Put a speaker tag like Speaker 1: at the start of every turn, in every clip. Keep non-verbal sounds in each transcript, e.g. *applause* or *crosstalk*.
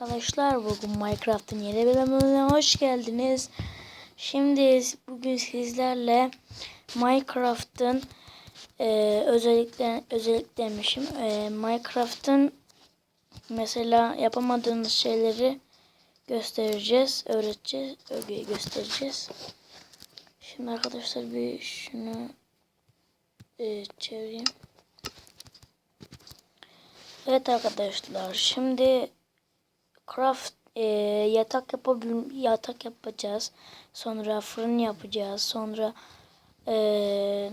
Speaker 1: Arkadaşlar bugün Minecraft'ın yeni bölümüne hoş geldiniz. Şimdi bugün sizlerle Minecraft'ın e, özellikler özelliklermişim. E, Minecraft'ın mesela yapamadığınız şeyleri göstereceğiz, öğreteceğiz, göstereceğiz. Şimdi arkadaşlar bir şunu e, çevireyim. Evet arkadaşlar şimdi craft e, yatak yapabil yatak yapacağız. Sonra fırın yapacağız. Sonra e,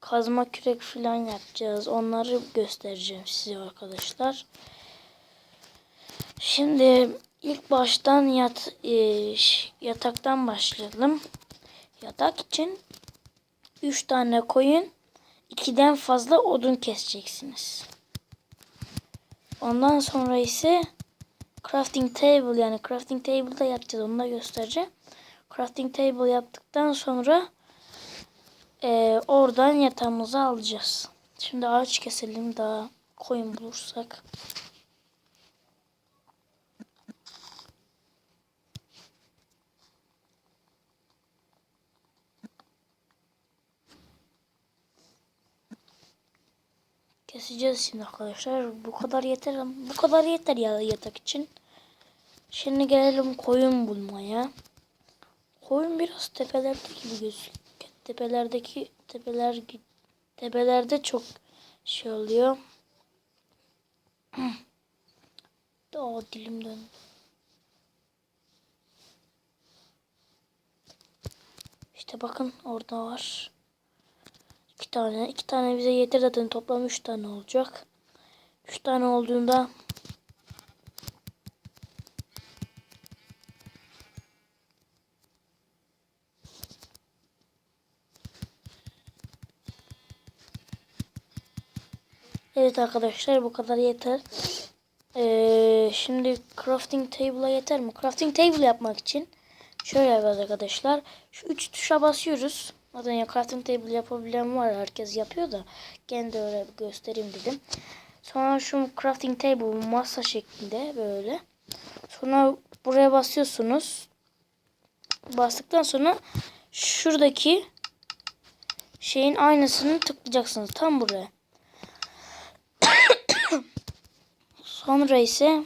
Speaker 1: kazma kürek falan yapacağız. Onları göstereceğim size arkadaşlar. Şimdi ilk baştan yat e, yataktan başlayalım. Yatak için 3 tane koyun, 2'den fazla odun keseceksiniz. Ondan sonra ise crafting table yani crafting table'da yapacağız. Onu da göstereceğim. Crafting table yaptıktan sonra e, oradan yatağımızı alacağız. Şimdi ağaç keselim daha koyun bulursak. Keseceğiz şimdi arkadaşlar. Bu kadar yeter. Bu kadar yeter ya yatak için. Şimdi gelelim koyun bulmaya. Koyun biraz tepelerde gibi gözüküyor. Tepelerdeki tepeler tepelerde çok şey oluyor. *clears throat* Aa dilim döndü. İşte bakın orada var. Tane. iki tane bize yeter zaten. Toplam üç tane olacak. Üç tane olduğunda Evet arkadaşlar bu kadar yeter. Ee, şimdi crafting table'a yeter mi? Crafting table yapmak için şöyle yapacağız arkadaşlar. Şu üç tuşa basıyoruz. Zaten ya crafting table yapabilen var. Herkes yapıyor da. Gene de öyle göstereyim dedim. Sonra şu crafting table masa şeklinde böyle. Sonra buraya basıyorsunuz. Bastıktan sonra şuradaki şeyin aynısını tıklayacaksınız. Tam buraya. *coughs* Sonra ise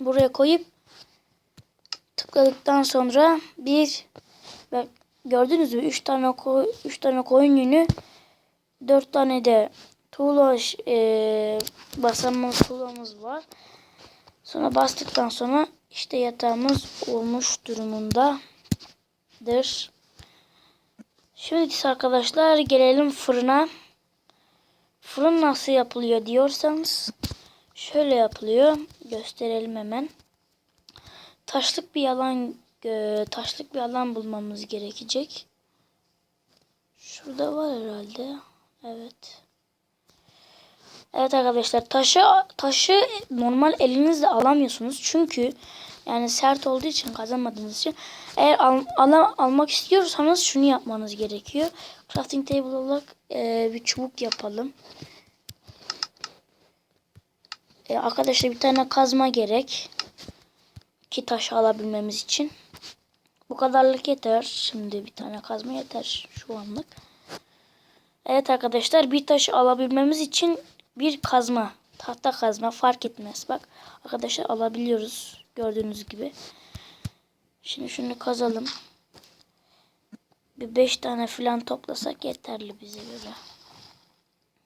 Speaker 1: buraya koyup tıkladıktan sonra bir gördünüz mü 3 tane koy 3 tane koyun yünü 4 tane de tuğla e, basamamız tuğlamız var. Sonra bastıktan sonra işte yatağımız olmuş durumundadır. Şimdi arkadaşlar gelelim fırına. Fırın nasıl yapılıyor diyorsanız şöyle yapılıyor. Gösterelim hemen. Taşlık bir alan e, taşlık bir alan bulmamız gerekecek. Şurada var herhalde. Evet. Evet arkadaşlar taşı taşı normal elinizle alamıyorsunuz. Çünkü yani sert olduğu için kazanmadığınız için eğer al, al, almak istiyorsanız şunu yapmanız gerekiyor. Crafting table olarak e, bir çubuk yapalım. E, arkadaşlar bir tane kazma gerek. Ki taşı alabilmemiz için. Bu kadarlık yeter. Şimdi bir tane kazma yeter şu anlık. Evet arkadaşlar bir taşı alabilmemiz için bir kazma. Tahta kazma fark etmez. Bak arkadaşlar alabiliyoruz. Gördüğünüz gibi. Şimdi şunu kazalım. Bir beş tane falan toplasak yeterli bize göre.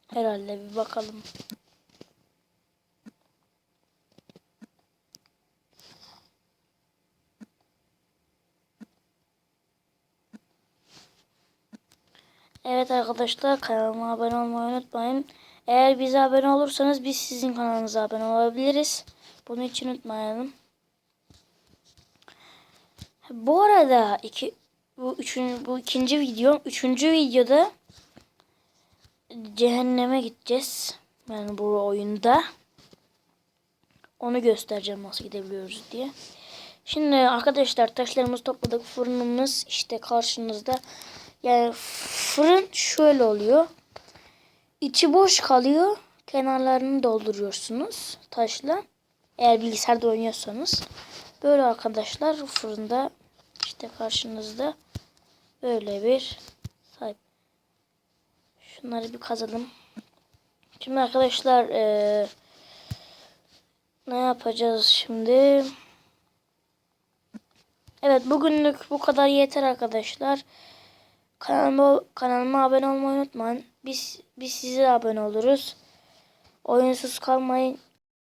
Speaker 1: Herhalde bir bakalım. Evet arkadaşlar kanalıma abone olmayı unutmayın. Eğer bize abone olursanız biz sizin kanalınıza abone olabiliriz. Bunun için unutmayalım. Bu arada iki bu üçüncü bu ikinci video, üçüncü videoda cehenneme gideceğiz. Yani bu oyunda. Onu göstereceğim nasıl gidebiliyoruz diye. Şimdi arkadaşlar taşlarımızı topladık. Fırınımız işte karşınızda. Yani fırın şöyle oluyor. İçi boş kalıyor. Kenarlarını dolduruyorsunuz taşla. Eğer bilgisayarda oynuyorsanız. Böyle arkadaşlar fırında işte karşınızda böyle bir sahip. Şunları bir kazalım. Şimdi arkadaşlar eee, ne yapacağız şimdi? Evet bugünlük bu kadar yeter arkadaşlar. Kanalıma, kanalıma abone olmayı unutmayın. Biz, biz size abone oluruz. Oyunsuz kalmayın.